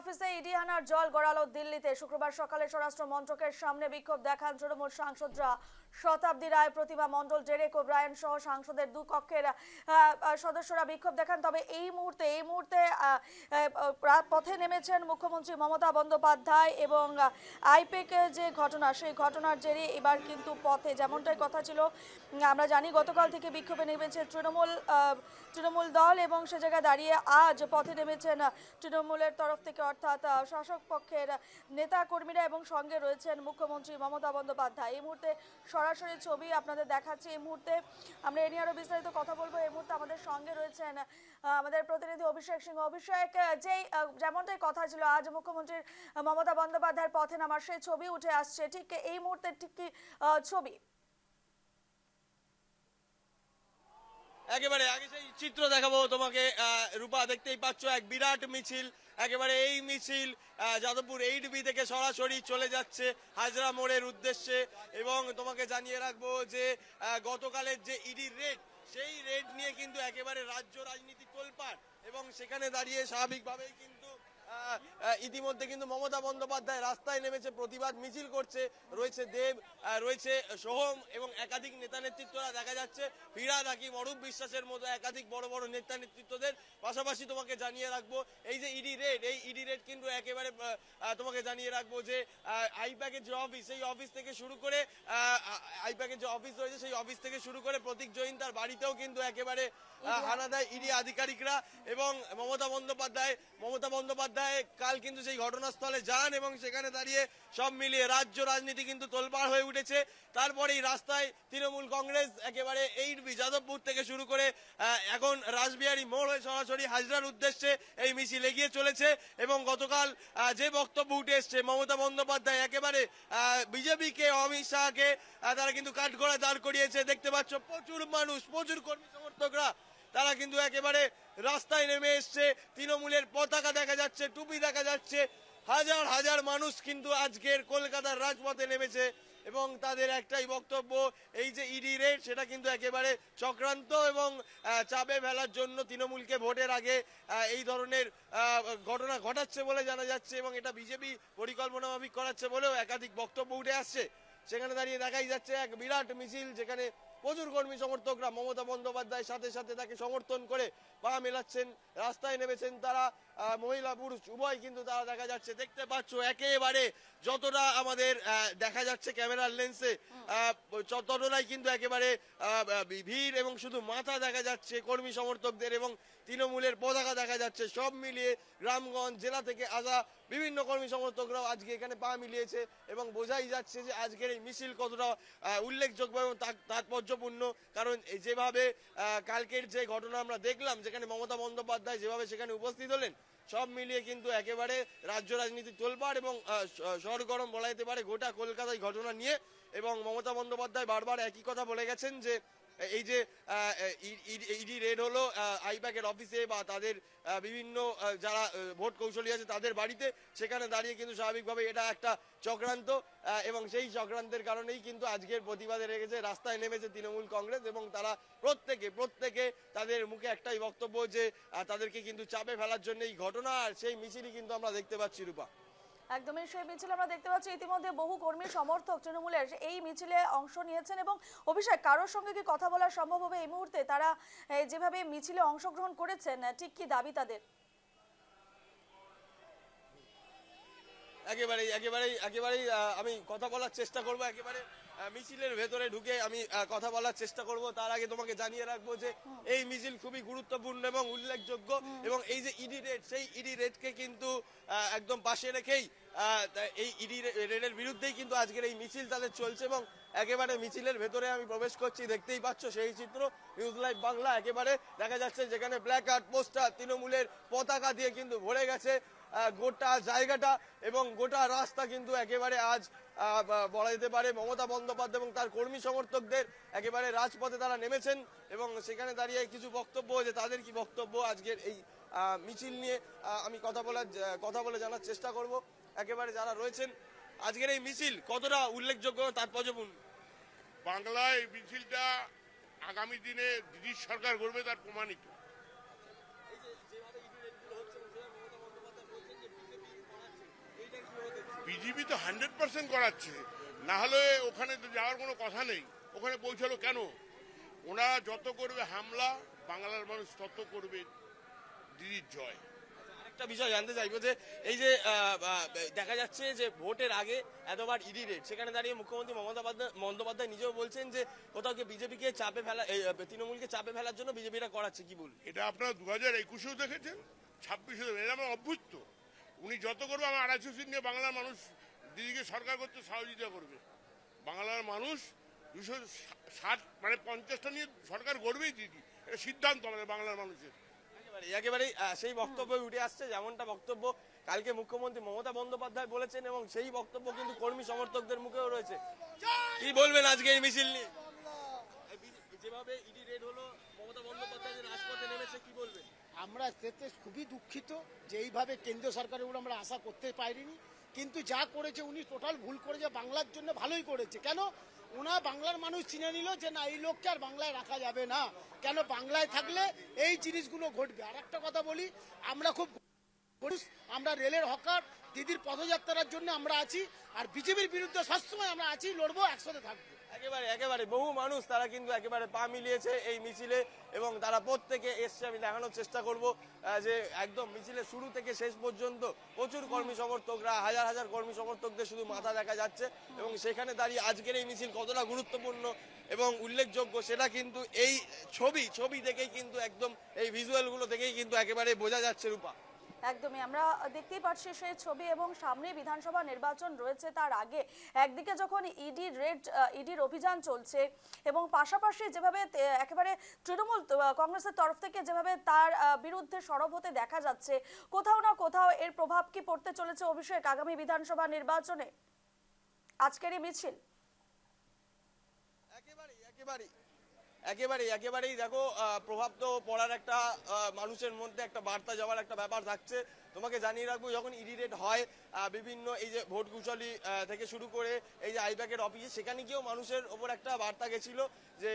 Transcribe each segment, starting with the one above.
অফিসে ইডি হানার জল গড়ালো দিল্লিতে। শুক্রবার সকালে স্বরাষ্ট্র মন্ত্রকের সামনে বিক্ষোভ দেখান তৃণমূল সাংসদরা। শতাব্দী রায় প্রতিমা মণ্ডল ডেরেক ওব্রায়ন সহ সাংসদের দু কক্ষের সদস্যরা বিক্ষোভ দেখান। তবে এই মুহূর্তে এই মুহূর্তে পথে নেমেছেন মুখ্যমন্ত্রী মমতা বন্দ্যোপাধ্যায় এবং আইপেক যে ঘটনা, সেই ঘটনার জেরে এবার কিন্তু পথে যেমনটাই কথা ছিল আমরা জানি গতকাল থেকে বিক্ষোভে নেমেছে তৃণমূল তৃণমূল দল এবং সে জায়গায় দাঁড়িয়ে আজ পথে নেমেছেন তৃণমূলের তরফ থেকে অর্থাৎ শাসক পক্ষের নেতা কর্মীরা এবং সঙ্গে রয়েছেন মুখ্যমন্ত্রী মমতা বন্দ্যোপাধ্যায়। এই মুহূর্তে সরাসরি ছবি আপনাদের দেখাচ্ছি। এই মুহূর্তে আমরা এ নিয়ে আরও বিস্তারিত কথা বলব। এই মুহূর্তে আমাদের সঙ্গে রয়েছেন আমাদের প্রতিনিধি অভিষেক সিংহ। অভিষেক যেই যেমনটাই কথা ছিল, আজ মুখ্যমন্ত্রীর মমতা বন্দ্যোপাধ্যায়ের পথে নামার সেই ছবি উঠে আসছে। ঠিক এই মুহূর্তে ঠিক কি ছবি? একেবারে আগে সেই চিত্র দেখাবো, তোমাকে রূপা দেখতেই পাচ্ছ, এক বিরাট মিছিল। একেবারে এই মিছিল যাদবপুর এইট বি থেকে সরাসরি চলে যাচ্ছে হাজরা মোড়ের উদ্দেশ্যে। এবং তোমাকে জানিয়ে রাখব যে গতকালের যে ইডি রেড, সেই রেড নিয়ে কিন্তু একেবারে রাজ্য রাজনীতি তোলপাড়। এবং সেখানে দাঁড়িয়ে স্বাভাবিকভাবেই কিন্তু ইতিমধ্যে কিন্তু মমতা বন্দ্যোপাধ্যায় রাস্তায় নেমেছে, প্রতিবাদ মিছিল করছে, রয়েছে দেব রয়েছে সোহম এবং একাধিক নেতা নেতৃত্বরা দেখা যাচ্ছে। ফিরাদ হাকিম অরূপ বিশ্বাসের মতো একাধিক বড় বড় নেতা নেতৃত্বদের। পাশাপাশি তোমাকে জানিয়ে রাখব, এই যে ইডি রেড এই ইডি রেড কিন্তু একেবারে তোমাকে জানিয়ে রাখব যে আইপ্যাকের যে অফিস সেই অফিস থেকে শুরু করে আইপ্যাকের যে অফিস রয়েছে, সেই অফিস থেকে শুরু করে প্রতীক জৈন তার বাড়িতেও কিন্তু একেবারে হানা দেয় ইডি আধিকারিকরা এবং মমতা বন্দ্যোপাধ্যায় মমতা বন্দ্যোপাধ্যায় কাল কিন্তু সেই ঘটনাস্থলে যান এবং সেখানে দাঁড়িয়ে সব মিলিয়ে রাজ্য রাজনীতি কিন্তু তোলপাড় হয়ে উঠেছে। তারপরেই রাস্তায় তৃণমূল কংগ্রেস একেবারে এইট বি যাদবপুর থেকে শুরু করে এখন রাসবিহারী মোড় হয়ে সরাসরি হাজরার উদ্দেশ্যে এই মিছিল এগিয়ে চলেছে এবং গতকাল যে বক্তব্য উঠে এসছে, মমতা বন্দ্যোপাধ্যায় একেবারে বিজেপিকে, অমিত শাহকে তারা কিন্তু কাঠগড়ায় দাঁড় করিয়েছে। দেখতে পাচ্ছ প্রচুর মানুষ, প্রচুর কর্মী সমর্থকরা। তারা কিন্তু একেবারে রাস্তায় নেমে এসছে। তৃণমূলের পতাকা দেখা যাচ্ছে, টুপি দেখা যাচ্ছে। হাজার হাজার মানুষ কিন্তু আজকের কলকাতার রাজপথে নেমেছে এবং তাদের একটাই বক্তব্য, এই যে ইডি রেট সেটা কিন্তু একেবারে চক্রান্ত এবং চাপে ফেলার জন্য তৃণমূলকে ভোটের আগে এই ধরনের ঘটনা ঘটাচ্ছে বলে জানা যাচ্ছে এবং এটা বিজেপি পরিকল্পনা মাফিক করাচ্ছে বলেও একাধিক বক্তব্য উঠে আসছে। সেখানে দাঁড়িয়ে দেখাই যাচ্ছে এক বিরাট মিছিল যেখানে প্রচুর কর্মী সমর্থকরা মমতা বন্দ্যোপাধ্যায়ের সাথে সাথে তাকে সমর্থন করে পা মেলাচ্ছেন। রাস্তায় নেমেছেন তারা মহিলা, পুরুষ, উভয় কিন্তু তারা দেখা যাচ্ছে। দেখতে পাচ্ছ একেবারে যতটা আমাদের দেখা যাচ্ছে ক্যামেরার লেন্সে ততটাই কিন্তু একেবারে ভিড় এবং শুধু মাথা দেখা যাচ্ছে কর্মী সমর্থকদের এবং তৃণমূলের পতাকা দেখা যাচ্ছে। সব মিলিয়ে গ্রামগঞ্জ জেলা থেকে আসা বিভিন্ন কর্মী সমর্থকরাও আজকে এখানে পা মিলিয়েছে এবং বোঝাই যাচ্ছে যে আজকের এই মিছিল কতটা উল্লেখযোগ্য এবং তাৎ- তাৎপর্যপূর্ণ। কারণ যেভাবে কালকের যে ঘটনা আমরা দেখলাম, যেখানে মমতা বন্দ্যোপাধ্যায় যেভাবে সেখানে উপস্থিত হলেন, সব মিলিয়ে কিন্তু একেবারে রাজ্য রাজনীতি তোলপাড় এবং সরগরম বলা যেতে পারে গোটা কলকাতায় ঘটনা নিয়ে এবং মমতা বন্দ্যোপাধ্যায় বারবার একই কথা বলে গেছেন যে এই যে ইডি রেড হলো আইপ্যাকের অফিসে বা তাদের বিভিন্ন যারা ভোট কৌশলী আছে তাদের বাড়িতে, সেখানে দাঁড়িয়ে কিন্তু স্বাভাবিকভাবে এটা একটা চক্রান্ত এবং সেই চক্রান্তের কারণেই কিন্তু আজকের প্রতিবাদে রেখেছে, রাস্তায় নেমেছে তৃণমূল কংগ্রেস এবং তারা প্রত্যেকে প্রত্যেকে তাদের মুখে একটাই বক্তব্য যে তাদেরকে কিন্তু চাপে ফেলার জন্য এই ঘটনা আর সেই মিছিলই কিন্তু আমরা দেখতে পাচ্ছি, রূপা। একদমই সেই মিছিল আমরা দেখতে পাচ্ছি ইতিমধ্যে বহু কর্মী সমর্থক তৃণমূলের এই মিছিলে অংশ নিয়েছেন এবং অভিষেক, কারোর সঙ্গে কি কথা বলা সম্ভব হবে এই মুহূর্তে? তারা যেভাবে মিছিলে অংশগ্রহণ করেছেন ঠিক কি দাবি তাদের? একেবারেই একেবারেই একেবারেই আমি কথা বলার চেষ্টা করব, একেবারে মিছিলের ভেতরে ঢুকে আমি কথা বলার চেষ্টা করব। তার আগে তোমাকে জানিয়ে রাখব যে, এই মিছিল খুবই গুরুত্বপূর্ণ এবং উল্লেখযোগ্য এবং এই যে ইডি রেড, সেই ইডি রেডকে কিন্তু একদম পাশে রেখেই এই ইডি রেডের বিরুদ্ধেই কিন্তু আজকের এই মিছিল তাদের চলছে এবং একেবারে মিছিলের ভেতরে আমি প্রবেশ করছি, দেখতেই পাচ্ছ সেই চিত্র, নিউজ লাইভ বাংলা একেবারে দেখা যাচ্ছে যেখানে ব্ল্যাক কার্ড পোস্টার তৃণমূলের পতাকা দিয়ে কিন্তু ভরে গেছে। গোটা জায়গাটা এবং গোটা রাস্তা কিন্তু একেবারে আজ বলা যেতে পারে মমতা বন্দ্যোপাধ্যায় এবং তার কর্মী সমর্থকদের একেবারে রাজপথে তারা নেমেছেন এবং সেখানে দাঁড়িয়ে কিছু বক্তব্য যে তাদের কি বক্তব্য আজকের এই মিছিল নিয়ে? আমি কথা বলার, কথা বলে জানার চেষ্টা করব। একেবারে যারা রয়েছেন, আজকের এই মিছিল কতটা উল্লেখযোগ্য? তাৎপর্যপূর্ণ বাংলায় মিছিলটা আগামী দিনে ব্রিটিশ সরকার করবে তার প্রমাণিত এই যে যেভাবে ইডি রেডগুলো হচ্ছে এবং যেভাবে মমতা বন্দ্যোপাধ্যায় বলছেন যে বিজেপি বিজেপি তো হান্ড্রেড পার্সেন্ট করাচ্ছে। না হলে ওখানে তো যাওয়ার কোনো কথা নেই। ওখানে পৌঁছালো কেন? ওরা যত করবে হামলা বাংলার মানুষ তত করবে দিদির জয়। একটা বিষয় জানতে চাইব যে এই যে দেখা যাচ্ছে যে ভোটের আগে এতবার ইডি রেট সেখানে দাঁড়িয়ে মুখ্যমন্ত্রী মমতা বন্দ্যোপাধ্যায়- নিজেও বলছেন যে কোথাও কি বিজেপিকে চাপে ফেলা তৃণমূলকে চাপে ফেলার জন্য বিজেপিরা করাচ্ছে কি বলবেন? এটা আপনারা দু হাজার একুশেও দেখেছেন ছাব্বিশে এটা আমার অভ্যুত্ত উনি যত করবে আমার আড়াইশো সিট নিয়ে বাংলার মানুষ দিদিকে সরকার করতে সহযোগিতা করবে। বাংলার মানুষ দুশো ষাট মানে পঞ্চাশটা নিয়ে সরকার গড়বেই দিদি। এটা সিদ্ধান্ত আমাদের বাংলার মানুষের। একেবারে একেবারেই সেই বক্তব্য উঠে আসছে যেমনটা বক্তব্য কালকে মুখ্যমন্ত্রী মমতা বন্দ্যোপাধ্যায় বলেছেন এবং সেই বক্তব্য কিন্তু কর্মী সমর্থকদের মুখেও রয়েছে। কি বলবেন আজকে এই মিছিল নিয়ে? যেভাবে ইডি রেড হলো মমতা বন্দ্যোপাধ্যায় রাজপথে নেমেছে কি বলবেন? আমরা এতে খুবই দুঃখিত যে এইভাবে কেন্দ্রীয় সরকারের উপর আমরা আশা করতে পারিনি। কিন্তু যা করেছে উনি টোটাল ভুল করেছে, বাংলার জন্য ভালোই করেছে। কেন? ওনা বাংলার মানুষ চিনে নিল যে, না, এই লোককে আর বাংলায় রাখা যাবে না। কেন? বাংলায় থাকলে এই জিনিসগুলো ঘটবে। আর একটা কথা বলি, আমরা খুব আমরা রেলের হকার, দিদির পদযাত্রার জন্য আমরা আছি, আর বিজেপির বিরুদ্ধে সবসময় আমরা আছি, লড়বো, একসাথে থাকব। একেবারে একেবারে বহু মানুষ তারা কিন্তু একেবারে পা মিলিয়েছে এই মিছিলে এবং তারা প্রত্যেকে এসছে। আমি দেখানোর চেষ্টা করব যে একদম মিছিলের শুরু থেকে শেষ পর্যন্ত প্রচুর কর্মী সমর্থকরা, হাজার হাজার কর্মী সমর্থকদের শুধু মাথা দেখা যাচ্ছে এবং সেখানে দাঁড়িয়ে আজকের এই মিছিল কতটা গুরুত্বপূর্ণ এবং উল্লেখযোগ্য সেটা কিন্তু এই ছবি ছবি থেকেই কিন্তু একদম, এই ভিজুয়ালগুলো থেকেই কিন্তু একেবারে বোঝা যাচ্ছে রূপা। একদমই। আমরা দেখতেই পাচ্ছি সেই ছবি এবং সামনে বিধানসভা নির্বাচন রয়েছে তার আগে। একদিকে যখন ইডি রেড ইডির অভিযান চলছে এবং পাশাপাশি যেভাবে একেবারে তৃণমূল কংগ্রেসের তরফ থেকে যেভাবে তার বিরুদ্ধে সরব হতে দেখা যাচ্ছে, কোথাও না কোথাও এর প্রভাব কি পড়তে চলেছে অভিষেক আগামী বিধানসভা নির্বাচনে? আজকের এই মিছিল একেবারেই। একেবারেই একেবারেই দেখো প্রভাব তো পড়ার একটা মানুষের মধ্যে একটা বার্তা যাওয়ার একটা ব্যাপার থাকছে। তোমাকে জানিয়ে রাখব, যখন ইডি রেট হয় বিভিন্ন এই যে ভোট কুশলী থেকে শুরু করে এই যে আইপ্যাকের অফিসে সেখানে গিয়েও মানুষের ওপর একটা বার্তা গেছিল যে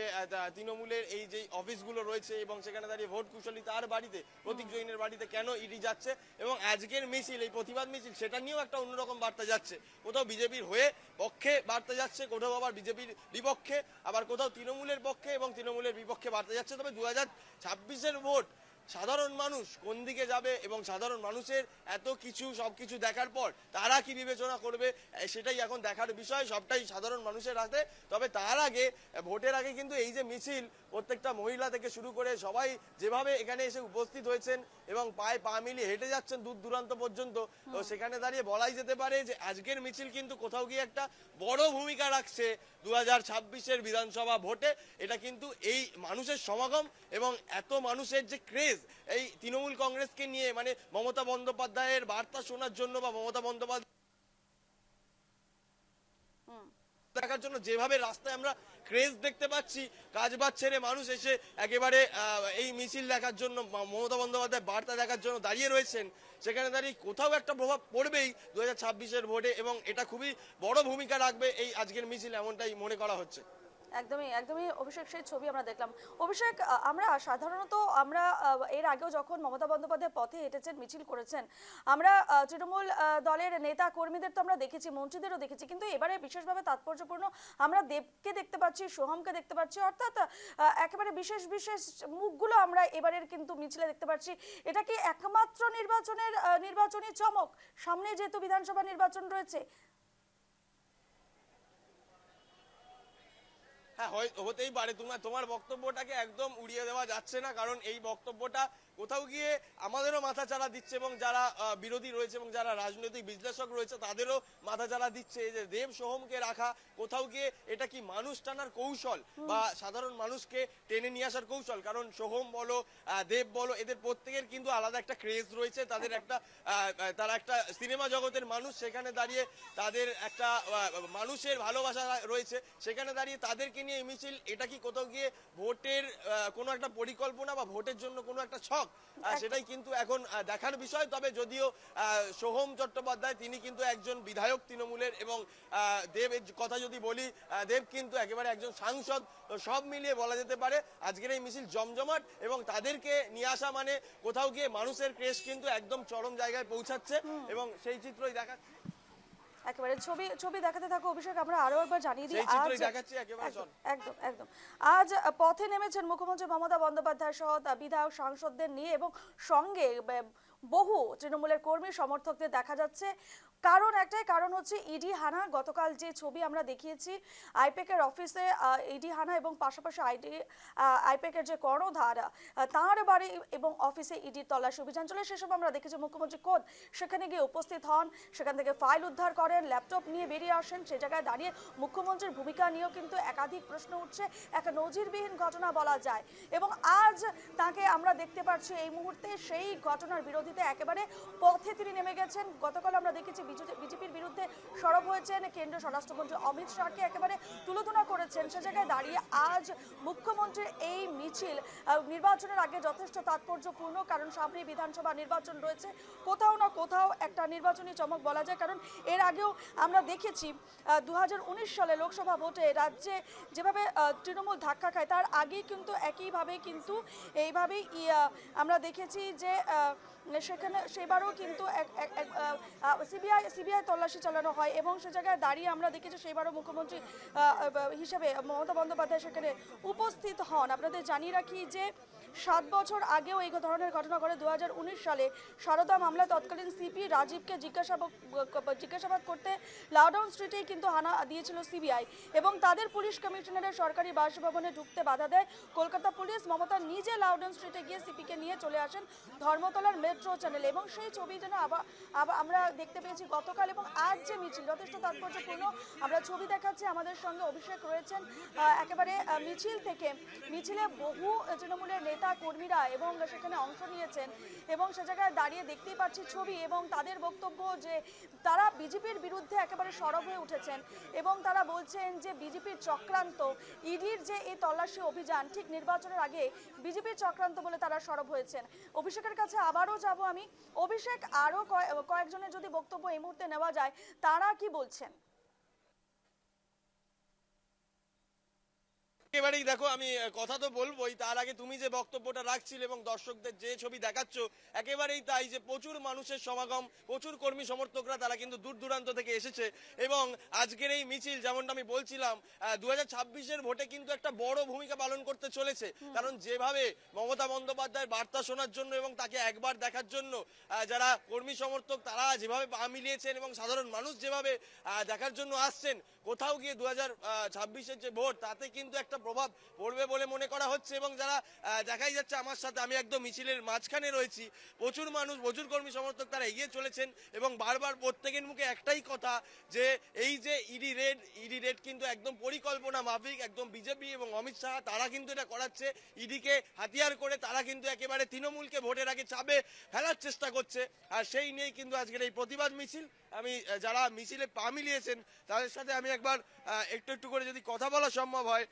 তৃণমূলের এই যে অফিসগুলো রয়েছে এবং সেখানে দাঁড়িয়ে ভোট কুশলী তার বাড়িতে, প্রতীক জৈনের বাড়িতে কেন ইডি যাচ্ছে এবং আজকের মিছিল, এই প্রতিবাদ মিছিল, সেটা নিয়েও একটা অন্যরকম বার্তা যাচ্ছে। কোথাও বিজেপির হয়ে পক্ষে বার্তা যাচ্ছে, কোথাও আবার বিজেপির বিপক্ষে, আবার কোথাও তৃণমূলের পক্ষে এবং তৃণমূলের বিপক্ষে বার্তা যাচ্ছে। তবে দু হাজার ছাব্বিশের ভোট সাধারণ মানুষ কোন দিকে যাবে এবং সাধারণ মানুষের এত কিছু সব কিছু দেখার পর তারা কি বিবেচনা করবে সেটাই এখন দেখার বিষয় সবটাই সাধারণ মানুষের হাতে। তবে তার আগে ভোটের আগে কিন্তু এই যে মিছিল প্রত্যেকটা মহিলা থেকে শুরু করে সবাই যেভাবে এখানে এসে উপস্থিত হয়েছেন এবং পায়ে পা মিলিয়ে হেঁটে যাচ্ছেন দূর দূরান্ত পর্যন্ত তো সেখানে দাঁড়িয়ে বলাই যেতে পারে যে আজকের মিছিল কিন্তু কোথাও গিয়ে একটা বড় ভূমিকা রাখছে দু হাজার ছাব্বিশের বিধানসভা ভোটে। এটা কিন্তু এই মানুষের সমাগম এবং এত মানুষের যে ক্রেজ এই তৃণমূল কংগ্রেসকে নিয়ে মানে মমতা বন্দ্যোপাধ্যায়ের বার্তা শোনার জন্য বা মমতা বন্দ্যোপাধ্যায় দেখার জন্য যেভাবে রাস্তায় আমরা ক্রেজ দেখতে পাচ্ছি কাজ বাজ ছেড়ে মানুষ এসে একেবারে এই মিছিল দেখার জন্য মমতা বন্দ্যোপাধ্যায় বার্তা দেখার জন্য দাঁড়িয়ে রয়েছেন। সেখানে দাঁড়িয়ে কোথাও একটা প্রভাব পড়বেই দু হাজার ভোটে এবং এটা খুবই বড় ভূমিকা রাখবে এই আজকের মিছিল এমনটাই মনে করা হচ্ছে। একদমই একদমই অভিষেক, সেই ছবি আমরা দেখলাম। অভিষেক আমরা সাধারণত আমরা এর আগেও যখন মমতা বন্দ্যোপাধ্যায় পথে হেঁটেছেন, মিছিল করেছেন, আমরা তৃণমূল দলের নেতা কর্মীদের তো আমরা দেখেছি, মন্ত্রীদেরও দেখেছি, কিন্তু এবারে বিশেষভাবে তাৎপর্যপূর্ণ আমরা দেবকে দেখতে পাচ্ছি, সোহমকে দেখতে পাচ্ছি, অর্থাৎ একেবারে বিশেষ বিশেষ মুখগুলো আমরা এবারের কিন্তু মিছিলে দেখতে পাচ্ছি। এটা কি একমাত্র নির্বাচনের নির্বাচনী চমক? সামনে যেহেতু বিধানসভা নির্বাচন রয়েছে হ্যাঁ হয়- হতেই পারে। তোমার তোমার বক্তব্যটাকে একদম উড়িয়ে দেওয়া যাচ্ছে না কারণ এই বক্তব্যটা কোথাও গিয়ে আমাদেরও মাথা চালা দিচ্ছে এবং যারা বিরোধী রয়েছে এবং যারা রাজনৈতিক বিশ্লেষক রয়েছে তাদেরও মাথা চালা দিচ্ছে এই যে দেব সোহমকে রাখা কোথাও গিয়ে এটা কি মানুষ টানার কৌশল বা সাধারণ মানুষকে টেনে নিয়ে আসার কৌশল? কারণ সোহম বলো দেব বলো এদের প্রত্যেকের কিন্তু আলাদা একটা ক্রেজ রয়েছে তাদের একটা তারা একটা সিনেমা জগতের মানুষ সেখানে দাঁড়িয়ে তাদের একটা মানুষের ভালোবাসা রয়েছে সেখানে দাঁড়িয়ে তাদেরকে নিয়ে মিছিল এটা কি কোথাও গিয়ে ভোটের কোনো একটা পরিকল্পনা বা ভোটের জন্য কোনো একটা ছক? সেটাই কিন্তু এখন দেখার বিষয়। তবে যদিও সোহম চট্টোপাধ্যায় তিনি কিন্তু একজন বিধায়ক তৃণমূলের এবং দেবের কথা যদি বলি দেব কিন্তু একেবারে একজন সাংসদ তো সব মিলিয়ে বলা যেতে পারে আজকের এই মিছিল জমজমাট এবং তাদেরকে নিয়ে আসা মানে কোথাও গিয়ে মানুষের ক্রেশ কিন্তু একদম চরম জায়গায় পৌঁছাচ্ছে এবং সেই চিত্রই দেখা একেবারে ছবি ছবি দেখাতে থাকো অভিষেক আমরা আরও একবার জানিয়ে দিই আজ একদম, একদম একদম। আজ পথে নেমেছেন মুখ্যমন্ত্রী মমতা বন্দ্যোপাধ্যায় সহ বিধায়ক সাংসদদের নিয়ে এবং সঙ্গে বহু তৃণমূলের কর্মী সমর্থকদের দেখা যাচ্ছে। কারণ একটাই কারণ হচ্ছে ইডি হানা। গতকাল যে ছবি আমরা দেখিয়েছি আইপেকের অফিসে ইডি হানা এবং পাশাপাশি আইডি আইপেকের যে কর্ণধার তাঁর বাড়ি এবং অফিসে ইডির তল্লাশি অভিযান চলে। সেসব আমরা দেখেছি মুখ্যমন্ত্রী খোদ সেখানে গিয়ে উপস্থিত হন, সেখান থেকে ফাইল উদ্ধার করেন, ল্যাপটপ নিয়ে বেরিয়ে আসেন, সে জায়গায় দাঁড়িয়ে মুখ্যমন্ত্রীর ভূমিকা নিয়েও কিন্তু একাধিক প্রশ্ন উঠছে। এক নজিরবিহীন ঘটনা বলা যায়। এবং আজ তাকে আমরা দেখতে পাচ্ছি এই মুহূর্তে, সেই ঘটনার বিরোধিতা একেবারে পথে তিনি নেমে গেছেন। গতকাল আমরা দেখেছি বিজেপির বিরুদ্ধে সরব হয়েছেন কেন্দ্রীয় স্বরাষ্ট্রমন্ত্রী অমিত শাহকে একেবারে তুলোধনা করেছেন। সে জায়গায় দাঁড়িয়ে আজ মুখ্যমন্ত্রীর এই মিছিল নির্বাচনের আগে যথেষ্ট তাৎপর্যপূর্ণ, কারণ সামনে বিধানসভা নির্বাচন রয়েছে। কোথাও না কোথাও একটা নির্বাচনী চমক বলা যায়, কারণ এর আগেও আমরা দেখেছি দু হাজার উনিশ সালে লোকসভা ভোটে রাজ্যে যেভাবে তৃণমূল ধাক্কা খায়, তার আগেই কিন্তু একইভাবে কিন্তু এইভাবেই আমরা দেখেছি যে সেখানে সেবারও কিন্তু সিবিআই সিবিআই তল্লাশি চালানো হয় এবং সে জায়গায় দাঁড়িয়ে আমরা দেখেছি সেইবারও মুখ্যমন্ত্রী হিসেবে মমতা বন্দ্যোপাধ্যায় সেখানে উপস্থিত হন। আপনাদের জানিয়ে রাখি যে সাত বছর আগেও এই ধরনের ঘটনা ঘটে। দু হাজার উনিশ সালে সারদা মামলা, তৎকালীন সিপি রাজীবকে জিজ্ঞাসাবাদ জিজ্ঞাসাবাদ করতে লাউডাউন স্ট্রিটেই কিন্তু হানা দিয়েছিল সিবিআই এবং তাদের পুলিশ কমিশনারের সরকারি বাসভবনে ঢুকতে বাধা দেয়। কলকাতা পুলিশ মমতা নিজে লাউডাউন স্ট্রিটে গিয়ে সিপিকে নিয়ে চলে আসেন ধর্মতলার মেট্রো চ্যানেলে এবং সেই ছবি যেন আবার আবার আমরা দেখতে পেয়েছি গতকাল এবং আজ যে মিছিল, যথেষ্ট তাৎপর্যপূর্ণ আমরা ছবি দেখাচ্ছি। আমাদের সঙ্গে অভিষেক রয়েছেন। একেবারে মিছিল থেকে, মিছিলে বহু তৃণমূলের নেতা কর্মীরা এবং সেখানে অংশ নিয়েছেন এবং সে জায়গায় দাঁড়িয়ে দেখতেই পাচ্ছি ছবি এবং তাদের বক্তব্য যে তারা বিজেপির বিরুদ্ধে একেবারে সরব হয়ে উঠেছেন এবং তারা বলছেন যে বিজেপির চক্রান্ত, ইডির যে এই তল্লাশি অভিযান, ঠিক নির্বাচনের আগে বিজেপির চক্রান্ত বলে তারা সরব হয়েছেন। অভিষেকের কাছে আবারও যাব আমি। অভিষেক, আরও কয়েকজনের যদি বক্তব্য এই মুহূর্তে নেওয়া যায়, তারা কি বলছেন? একেবারেই দেখো আমি কথা তো বলবোই তার আগে তুমি যে বক্তব্যটা রাখছিলে এবং দর্শকদের যে ছবি দেখাচ্ছ একেবারেই তাই যে প্রচুর মানুষের সমাগম প্রচুর কর্মী সমর্থকরা তারা কিন্তু দূর দূরান্ত থেকে এসেছে এবং আজকের এই মিছিল যেমনটা আমি বলছিলাম দু হাজার ছাব্বিশের ভোটে কিন্তু একটা বড় ভূমিকা পালন করতে চলেছে। কারণ যেভাবে মমতা বন্দ্যোপাধ্যায়ের বার্তা শোনার জন্য এবং তাকে একবার দেখার জন্য যারা কর্মী সমর্থক তারা যেভাবে পা মিলিয়েছেন এবং সাধারণ মানুষ যেভাবে দেখার জন্য আসছেন কোথাও গিয়ে দু হাজার ছাব্বিশের যে ভোট তাতে কিন্তু একটা প্রভাব পড়বে বলে মনে করা হচ্ছে এবং যারা দেখাই যাচ্ছে আমার সাথে, আমি একদম মিছিলের মাঝখানে রয়েছি। প্রচুর মানুষ, প্রচুর কর্মী সমর্থক তারা এগিয়ে চলেছেন এবং বারবার প্রত্যেকের মুখে একটাই কথা যে, এই যে ইডি রেড ইডি রেড কিন্তু একদম পরিকল্পনা মাফিক, একদম বিজেপি এবং অমিত শাহ, তারা কিন্তু এটা করাচ্ছে। ইডিকে হাতিয়ার করে তারা কিন্তু একেবারে তৃণমূলকে ভোটের আগে চাপে ফেলার চেষ্টা করছে। আর সেই নিয়েই কিন্তু আজকের এই প্রতিবাদ মিছিল। আমি যারা মিছিলে পা মিলিয়েছেন, তাদের সাথে আমি একবার একটু একটু করে যদি কথা বলা সম্ভব হয়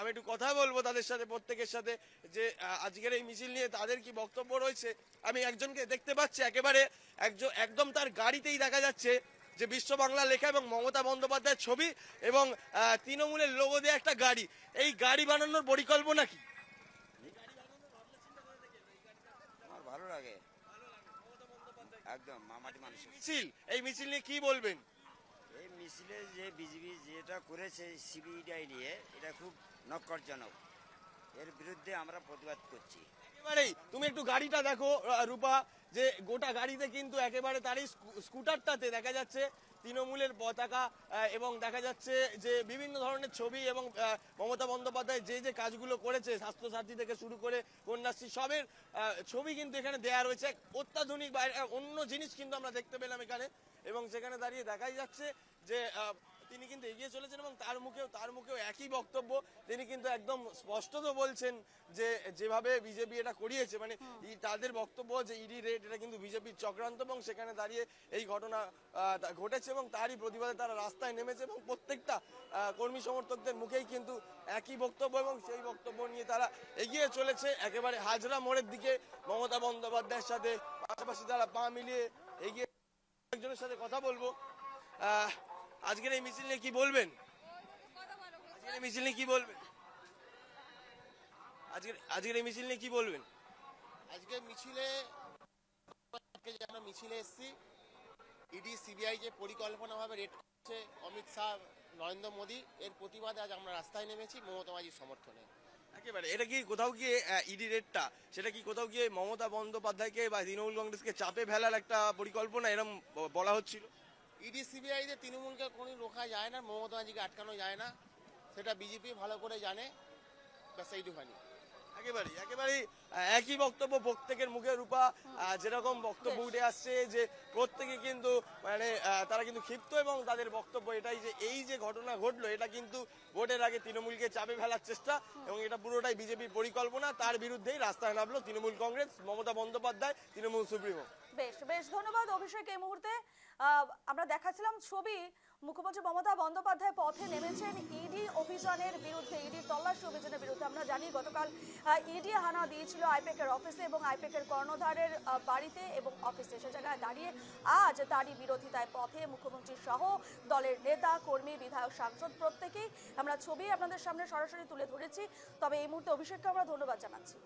আমি একটু কথা বলব তাদের সাথে প্রত্যেকের সাথে যে আজকের এই মিছিল নিয়ে তাদের কি বক্তব্য রয়েছে? আমি একজনকে দেখতে পাচ্ছি একেবারে একজন একদম তার গাড়িতেই দেখা যাচ্ছে যে বিশ্ব বাংলা লেখা এবং মমতা বন্দ্যোপাধ্যায়ের ছবি এবং তৃণমূলের লোগো দিয়ে একটা গাড়ি। এই গাড়ি বানানোর পরিকল্পনা কি? ভালো লাগে। একদম মামাটি মানুষ মিছিল এই মিছিল নিয়ে কি বলবেন? এই মিছিলে যে বিজেপি যেটা করেছে সিবিআই নিয়ে, এটা খুব নক্করজনক। এর বিরুদ্ধে আমরা প্রতিবাদ করছি। একেবারেই। তুমি একটু গাড়িটা দেখো রূপা, যে গোটা গাড়িতে কিন্তু একেবারে তারই স্কুটারটাতে দেখা যাচ্ছে তৃণমূলের পতাকা এবং দেখা যাচ্ছে যে বিভিন্ন ধরনের ছবি এবং মমতা বন্দ্যোপাধ্যায় যে যে কাজগুলো করেছে, স্বাস্থ্যসাথী থেকে শুরু করে কন্যাশ্রী, সবের ছবি কিন্তু এখানে দেয়া রয়েছে। অত্যাধুনিক অন্য জিনিস কিন্তু আমরা দেখতে পেলাম এখানে। এবং সেখানে দাঁড়িয়ে দেখাই যাচ্ছে যে তিনি কিন্তু এগিয়ে চলেছেন এবং তার মুখেও তার মুখেও একই বক্তব্য তিনি কিন্তু একদম স্পষ্টত বলছেন যে যেভাবে বিজেপি এটা করিয়েছে মানে তাদের বক্তব্য যে ইডি রেড এটা কিন্তু বিজেপির চক্রান্ত এবং সেখানে দাঁড়িয়ে এই ঘটনা ঘটেছে এবং তারই প্রতিবাদে তারা রাস্তায় নেমেছে এবং প্রত্যেকটা কর্মী সমর্থকদের মুখেই কিন্তু একই বক্তব্য এবং সেই বক্তব্য নিয়ে তারা এগিয়ে চলেছে। একেবারে হাজরা মোড়ের দিকে মমতা বন্দ্যোপাধ্যায়ের সাথে পাশাপাশি তারা পা মিলিয়ে এগিয়ে একজনের সাথে কথা বলব। আহ, আজকের এই মিছিল নিয়ে কি বলবেন? আজকের এই মিছিল নিয়ে কি বলবেন? আজকের আজকের এই মিছিল নিয়ে কি বলবেন? আজকে মিছিলে আজকে যে আমরা মিছিলে এসেছি ইডি সিবিআই যে পরিকল্পনাভাবে রেড করছে অমিত শাহ নরেন্দ্র মোদী এর প্রতিবাদে আজ আমরা রাস্তায় নেমেছি মমতা মাঝির সমর্থনে। একেবারে এটা কি কোথাও গিয়ে ইডি রেটটা সেটা কি কোথাও গিয়ে মমতা বন্দ্যোপাধ্যায়কে বা তৃণমূল কংগ্রেসকে চাপে ফেলার একটা পরিকল্পনা এরকম ব- বলা হচ্ছিল? ইডি সিবিআই তে তৃণমূলকে কোনো রোখা যায় না মমতা মাঝিকে আটকানো যায় না। সেটা বিজেপি ভালো করে জানে। ব্যাস এইটুখানি। একেবারেই একেবারেই একই বক্তব্য প্রত্যেকের মুখে রূপা। যেরকম বক্তব্য উঠে আসছে যে প্রত্যেকে কিন্তু মানে তারা কিন্তু ক্ষিপ্ত এবং তাদের বক্তব্য এটাই যে এই যে ঘটনা ঘটলো এটা কিন্তু ভোটের আগে তৃণমূলকে চাপে ফেলার চেষ্টা এবং এটা পুরোটাই বিজেপির পরিকল্পনা। তার বিরুদ্ধেই রাস্তায় নামলো তৃণমূল কংগ্রেস মমতা বন্দ্যোপাধ্যায় তৃণমূল সুপ্রিমো। বেশ বেশ, ধন্যবাদ অভিষেক এই মুহূর্তে। আমরা দেখাচ্ছিলাম ছবি, মুখ্যমন্ত্রী মমতা বন্দ্যোপাধ্যায় পথে নেমেছেন ইডি অভিযানের বিরুদ্ধে ইডির তল্লাশি অভিযানের বিরুদ্ধে। আমরা জানি গতকাল ইডি হানা দিয়েছিল আইপেকের অফিসে এবং আইপেকের কর্ণধারের বাড়িতে এবং অফিসে। সে জায়গায় দাঁড়িয়ে আজ তারই বিরোধিতায় পথে মুখ্যমন্ত্রী সহ দলের নেতা, কর্মী, বিধায়ক, সাংসদ প্রত্যেকেই আমরা ছবি আপনাদের সামনে সরাসরি তুলে ধরেছি। তবে এই মুহূর্তে অভিষেককে আমরা ধন্যবাদ জানাচ্ছি।